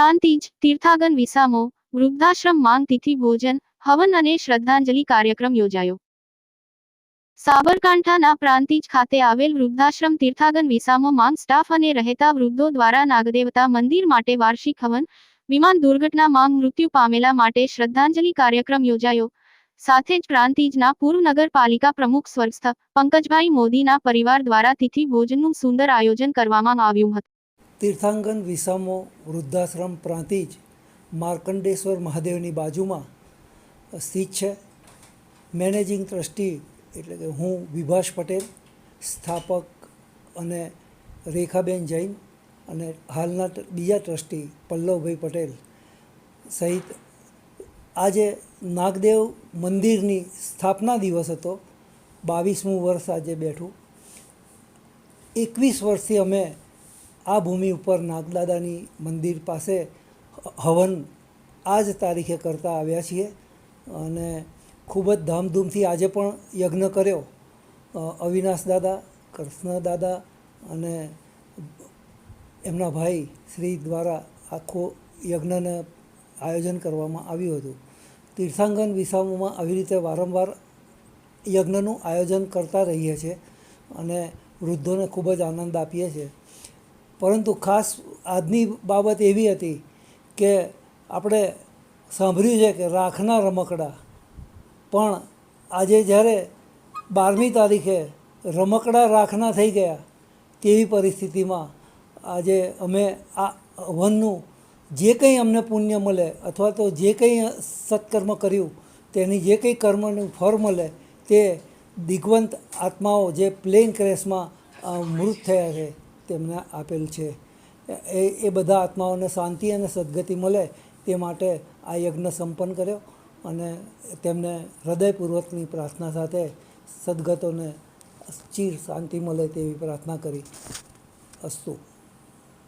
પ્રાંતિજ તીર્થાગન વિસામો, વૃદ્ધાશ્રમ માંગ તિથિ, ભોજન, હવન અને શ્રદ્ધાંજલિ કાર્યક્રમ યોજાયો. સાબરકાંઠાના પ્રાંતિજ ખાતે આવેલ વૃદ્ધાશ્રમ તીર્થાગન વિસામો માંગ સ્ટાફ અને રહેતા વૃદ્ધો દ્વારા નાગદેવતા મંદિર માટે વાર્ષિક હવન, વિમાન દુર્ઘટના માંગ મૃત્યુ પામેલા માટે શ્રદ્ધાંજલિ કાર્યક્રમ યોજાયો. સાથે જ પ્રાંતિજના પૂર્વ નગરપાલિકા પ્રમુખ સ્વર્ગસ્થ પંકજભાઈ મોદીના પરિવાર દ્વારા તિથિ ભોજનનું સુંદર આયોજન કરવામાં આવ્યું હતું. તીર્થાંગન, વિસામો, વૃદ્ધાશ્રમ પ્રાંતિજ માર્કંડેશ્વર મહાદેવની બાજુમાં સ્થિત છે. મેનેજિંગ ટ્રસ્ટી એટલે કે હું વિભાસ પટેલ, સ્થાપક અને રેખાબેન જૈન અને હાલના બીજા ટ્રસ્ટી પલ્લવભાઈ પટેલ સહિત આજે નાગદેવ મંદિરની સ્થાપના દિવસ હતો. બાવીસમું વર્ષ આજે બેઠું. એકવીસ વર્ષથી અમે આ ભૂમિ ઉપર નાગદાદાની મંદિર પાસે હવન આ જ તારીખે કરતા આવ્યા છીએ અને ખૂબ જ ધામધૂમથી આજે પણ યજ્ઞ કર્યો. અવિનાશ દાદા, કૃષ્ણ દાદા અને એમના ભાઈ શ્રી દ્વારા આખો યજ્ઞને આયોજન કરવામાં આવ્યું હતું. તીર્થાંગન વિસામોમાં આવી રીતે વારંવાર યજ્ઞનું આયોજન કરતા રહીએ છીએ અને વૃદ્ધોને ખૂબ જ આનંદ આપીએ છીએ. પરંતુ ખાસ આજની બાબત એવી હતી કે આપણે સાંભળ્યું છે કે રાખના રમકડા. પણ આજે જ્યારે બારમી તારીખે રમકડા રાખના થઈ ગયા, તેવી પરિસ્થિતિમાં આજે અમે આ વનનું જે કંઈ અમને પુણ્ય મળે અથવા તો જે કંઈ સત્કર્મ કર્યું, તેની જે કંઈ કર્મનું ફળ મળે, તે દિગ્વંત આત્માઓ જે પ્લેન ક્રેશમાં મૃત થયા છે. તેમને આપેલ છે. એ એ બધા આત્માઓને શાંતિ અને સદગતિ મળે તે માટે આ યજ્ઞ સંપન્ન કર્યો અને તેમને હૃદયપૂર્વકની પ્રાર્થના સાથે સદગતોને ચીર શાંતિ મળે તેવી પ્રાર્થના કરી અસ્તુ.